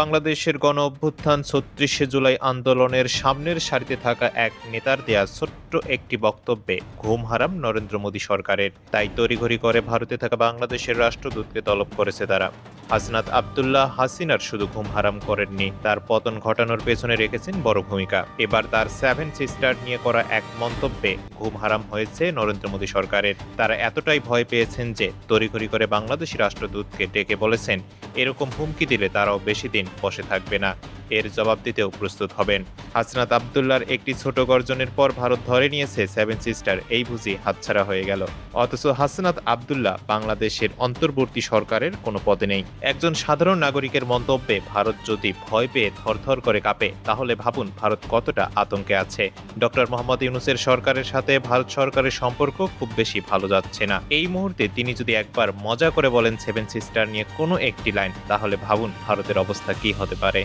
বাংলাদেশের গণ অভ্যুত্থান ছত্রিশে জুলাই আন্দোলনের সামনের সারিতে থাকা এক নেতার দেয়া ছোট্ট একটি বক্তব্যে ঘুম হারাম নরেন্দ্র মোদী সরকারের। তাই তড়িঘড়ি করে ভারতে থাকা বাংলাদেশের রাষ্ট্রদূতকে তলব করেছে তারা। হাসনাত আবদুল্লাহ হাসিনার শুধু ঘুম হারাম করেননি, তার পতন ঘটানোর পেছনে রেখেছেন বড় ভূমিকা। এবার তার সেভেন সিস্টার নিয়ে করা এক মন্তব্যে, ঘুম হারাম হয়েছে নরেন্দ্র মোদী সরকারের। তারা এতটাই ভয় পেয়েছেন যে, তড়িঘড়ি করে বাংলাদেশি রাষ্ট্রদূতকে ডেকে বলেছেন, এরকম হুমকি দিলে তারাও বেশি দিন বসে থাকবে না। এর জবাব দিতেও প্রস্তুত হবেন। হাসনাত আবদুল্লার একটি ছোট গর্জনের পর ভারত ধরে নিয়েছে সেভেন সিস্টার, এই বুঝি হাতছাড়া হয়ে গেল। অথচ হাসনাত আবদুল্লাহ বাংলাদেশের অন্তর্বর্তী সরকারের কোনো পদে নেই। একজন সাধারণ নাগরিকের মন্তব্যে ভারত যদি ভয় পেয়ে থরথর করে কাঁপে, তাহলে ভাবুন ভারত কতটা আতঙ্কে আছে। ডক্টর মোহাম্মদ ইউনুসের সরকারের সাথে ভারত সরকারের সম্পর্ক খুব বেশি ভালো যাচ্ছে না। এই মুহূর্তে তিনি যদি একবার মজা করে বলেন সেভেন সিস্টার নিয়ে কোনো একটি লাইন, তাহলে ভাবুন ভারতের অবস্থা কি হতে পারে।